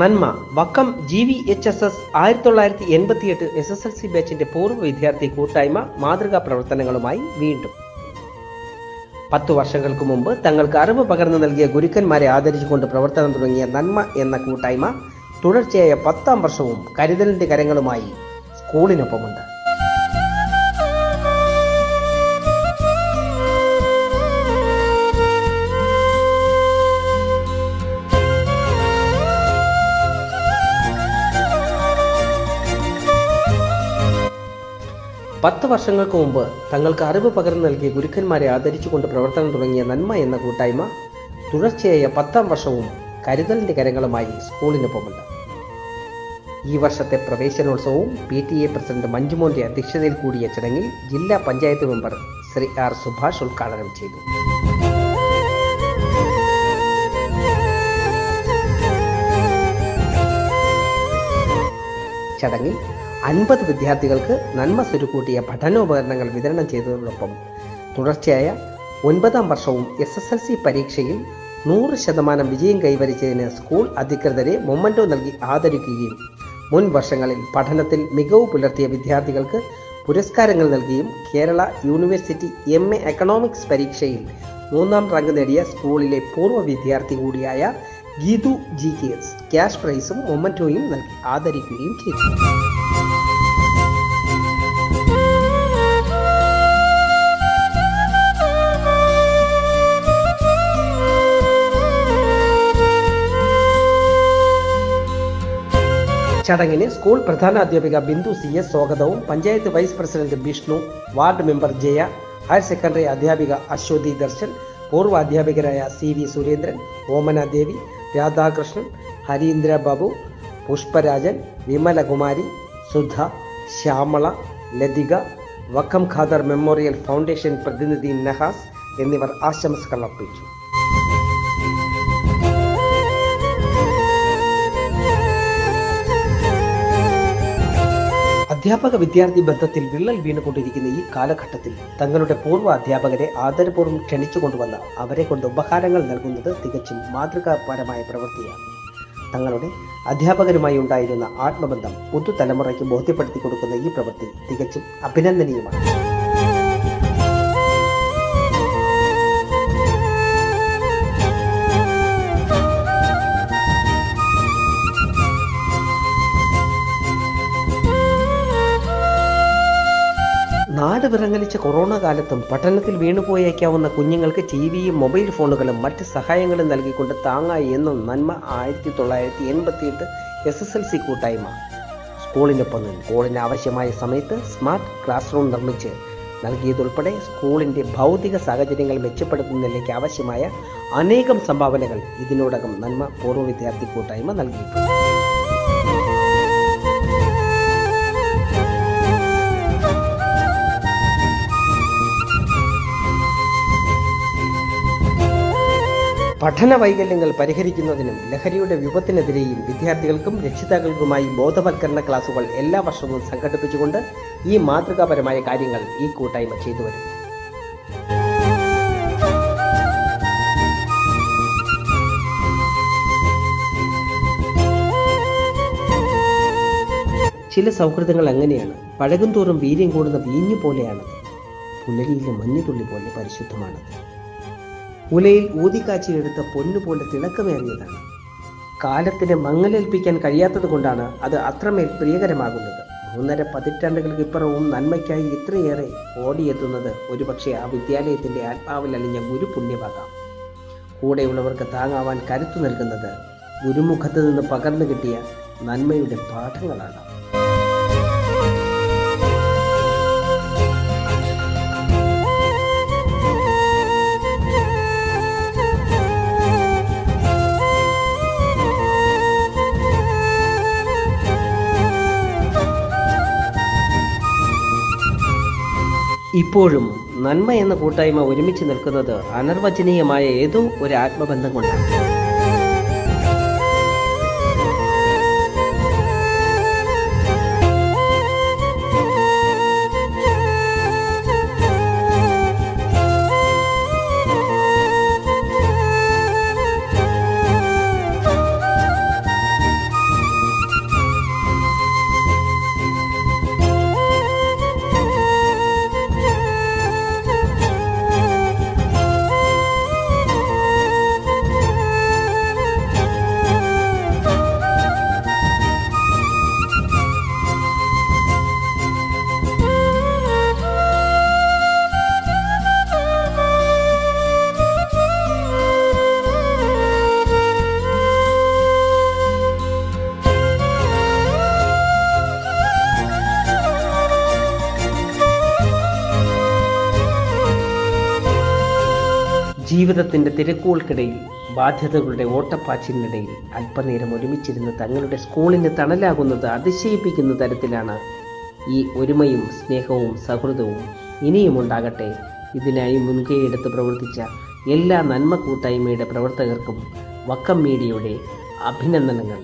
നന്മ. Vakkom G V H S S ആയിരത്തി തൊള്ളായിരത്തി എൺപത്തിയെട്ട് എസ് എസ് എൽ സി ബാച്ചിന്റെ പൂർവ വിദ്യാർത്ഥി കൂട്ടായ്മ മാതൃകാ പ്രവർത്തനങ്ങളുമായി വീണ്ടും. പത്തു വർഷങ്ങൾക്ക് മുമ്പ് തങ്ങൾക്ക് അറിവ് പകർന്നു നൽകിയ ഗുരുക്കന്മാരെ ആദരിച്ചുകൊണ്ട് പ്രവർത്തനം തുടങ്ങിയ നന്മ എന്ന കൂട്ടായ്മ തുടർച്ചയായ പത്താം വർഷവും കരുതലിന്റെ കരങ്ങളുമായി സ്കൂളിനൊപ്പമുണ്ട്. പത്ത് വർഷങ്ങൾക്ക് മുമ്പ് തങ്ങൾക്ക് അറിവ് പകർന്നു നൽകിയ ഗുരുക്കന്മാരെ ആദരിച്ചുകൊണ്ട് പ്രവർത്തനം തുടങ്ങിയ നന്മ എന്ന കൂട്ടായ്മ തുടർച്ചയായ പത്താം വർഷവും കരുതലിന്റെ കരങ്ങളുമായി സ്കൂളിനൊപ്പമുണ്ട്. ഈ വർഷത്തെ പ്രവേശനോത്സവവും പി ടി എ പ്രസിഡന്റ് മഞ്ജുമോന്റെ അധ്യക്ഷതയിൽ കൂടിയ ചടങ്ങിൽ ജില്ലാ പഞ്ചായത്ത് മെമ്പർ ശ്രീ ആർ സുഭാഷ് ഉദ്ഘാടനം ചെയ്തു. ചടങ്ങിൽ അൻപത് വിദ്യാർത്ഥികൾക്ക് നന്മ സ്വരുക്കൂട്ടിയ പഠനോപകരണങ്ങൾ വിതരണം ചെയ്തതോടൊപ്പം തുടർച്ചയായ ഒൻപതാം വർഷവും എസ് എസ് എൽ സി പരീക്ഷയിൽ നൂറ് ശതമാനം വിജയം കൈവരിച്ചതിന് സ്കൂൾ അധികൃതരെ മൊമ്മന്റോ നൽകി ആദരിക്കുകയും മുൻ വർഷങ്ങളിൽ പഠനത്തിൽ മികവ് പുലർത്തിയ വിദ്യാർത്ഥികൾക്ക് പുരസ്കാരങ്ങൾ നൽകിയും Kerala university M A economics പരീക്ഷയിൽ മൂന്നാം റാങ്ക് നേടിയ സ്കൂളിലെ പൂർവ വിദ്യാർത്ഥി കൂടിയായ Geethu G K S cash പ്രൈസും മൊമ്മന്റോയും നൽകി ആദരിക്കുകയും ചെയ്തു. ചടങ്ങിന് സ്കൂൾ പ്രധാനാധ്യാപിക ബിന്ദു സി എസ് സ്വാഗതവും panchayat vice president Bishnu ward member Jaya higher secondary അധ്യാപിക അശ്വതി ദർശൻ പൂർവ അധ്യാപികരായ C V Surendran Omana Devi Radhakrishnan Harindra Babu Pushparajan Vimalakumari Sudha Shyamala Lathika Vakkom Khader memorial foundation പ്രതിനിധി നഹാസ് എന്നിവർ ആശംസകൾ അർപ്പിച്ചു. അധ്യാപക വിദ്യാർത്ഥി ബന്ധത്തിൽ വിള്ളൽ വീണുകൊണ്ടിരിക്കുന്ന ഈ കാലഘട്ടത്തിൽ തങ്ങളുടെ പൂർവ അധ്യാപകരെ ആദരപൂർവം ക്ഷണിച്ചു കൊണ്ടുവന്ന അവരെ കൊണ്ട് ഉപഹാരങ്ങൾ നൽകുന്നത് തികച്ചും മാതൃകാപരമായ പ്രവൃത്തിയാണ്. തങ്ങളുടെ അധ്യാപകരുമായി ഉണ്ടായിരുന്ന ആത്മബന്ധം പുതുതലമുറയ്ക്ക് ബോധ്യപ്പെടുത്തി കൊടുക്കുന്ന ഈ പ്രവൃത്തി തികച്ചും അഭിനന്ദനീയമാണ്. നാട് വിറങ്ങലിച്ച കൊറോണ കാലത്തും പഠനത്തിൽ വീണുപോയേക്കാവുന്ന കുഞ്ഞുങ്ങൾക്ക് ടി വിയും മൊബൈൽ ഫോണുകളും മറ്റ് സഹായങ്ങളും നൽകിക്കൊണ്ട് താങ്ങായി എന്നും നന്മ ആയിരത്തി തൊള്ളായിരത്തി എൺപത്തിയെട്ട് എസ് എസ് എൽ സി കൂട്ടായ്മ. സ്കൂളിനൊപ്പം നിന്ന് സ്കൂളിന് ആവശ്യമായ സമയത്ത് സ്മാർട്ട് ക്ലാസ് റൂം നിർമ്മിച്ച് നൽകിയതുൾപ്പെടെ സ്കൂളിന്റെ ഭൗതിക സാഹചര്യങ്ങൾ മെച്ചപ്പെടുത്തുന്നതിലേക്ക് ആവശ്യമായ അനേകം സംഭാവനകൾ ഇതിനോടകം നന്മ പൂർവ വിദ്യാർത്ഥി കൂട്ടായ്മ നൽകിയിട്ടുണ്ട്. പഠന വൈകല്യങ്ങൾ പരിഹരിക്കുന്നതിനും ലഹരിയുടെ വിപത്തിനെതിരെയും വിദ്യാർത്ഥികൾക്കും രക്ഷിതാക്കൾക്കുമായി ബോധവൽക്കരണ ക്ലാസുകൾ എല്ലാ വർഷവും സംഘടിപ്പിച്ചുകൊണ്ട് ഈ മാതൃകാപരമായ കാര്യങ്ങൾ ഈ കൂട്ടായ്മ ചെയ്തു വരുന്നു ചില സൗഹൃദങ്ങൾ അങ്ങനെയാണ് പഴകും തോറും വീര്യം കൂടുന്ന വീഞ്ഞു പോലെയാണത് പുലരിയിലെ മഞ്ഞുതുള്ളി പോലെ പരിശുദ്ധമാണത്. ഉലയിൽ ഊതിക്കാച്ചിയെടുത്ത പൊന്നുപോലെ തിളക്കമേറിയതാണ് കാലത്തിന് മങ്ങലേൽപ്പിക്കാൻ കഴിയാത്തത് കൊണ്ടാണ് അത് അത്രമേൽ പ്രിയകരമാകുന്നത്. മൂന്നര പതിറ്റാണ്ടുകൾക്ക് ഇപ്പുറവും നന്മയ്ക്കായി ഇത്രയേറെ ഓടിയെത്തുന്നത് ഒരുപക്ഷെ ആ വിദ്യാലയത്തിന്റെ ആത്മാവിൽ അലിഞ്ഞ ഗുരുപുണ്യമാകാം കൂടെയുള്ളവർക്ക് താങ്ങാവാൻ കരുത്തു നൽകുന്നത് ഗുരുമുഖത്ത് നിന്ന് പകർന്നു കിട്ടിയ നന്മയുടെ പാഠങ്ങളാണ്. ഇപ്പോഴും നന്മ എന്ന കൂട്ടായ്മ ഒരുമിച്ച് നിൽക്കുന്നത് അനർവചനീയമായ ഏതോ ഒരു ആത്മബന്ധം കൊണ്ടാണ്. ജീവിതത്തിന്റെ തിരക്കുകൾക്കിടയിൽ ബാധ്യതകളുടെ ഓട്ടപ്പാച്ചിലിനിടയിൽ അല്പനേരം ഒരുമിച്ചിരുന്ന് തങ്ങളുടെ സ്കൂളിന് തണലാകുന്നത് അതിശയിപ്പിക്കുന്ന തരത്തിലാണ് ഈ ഒരുമയും സ്നേഹവും സൗഹൃദവും ഇനിയും ഉണ്ടാകട്ടെ. ഇതിനായി മുൻകൈയെടുത്ത് പ്രവർത്തിച്ച എല്ലാ നന്മ കൂട്ടായ്മയുടെ പ്രവർത്തകർക്കും വക്കം മീഡിയയുടെ അഭിനന്ദനങ്ങൾ.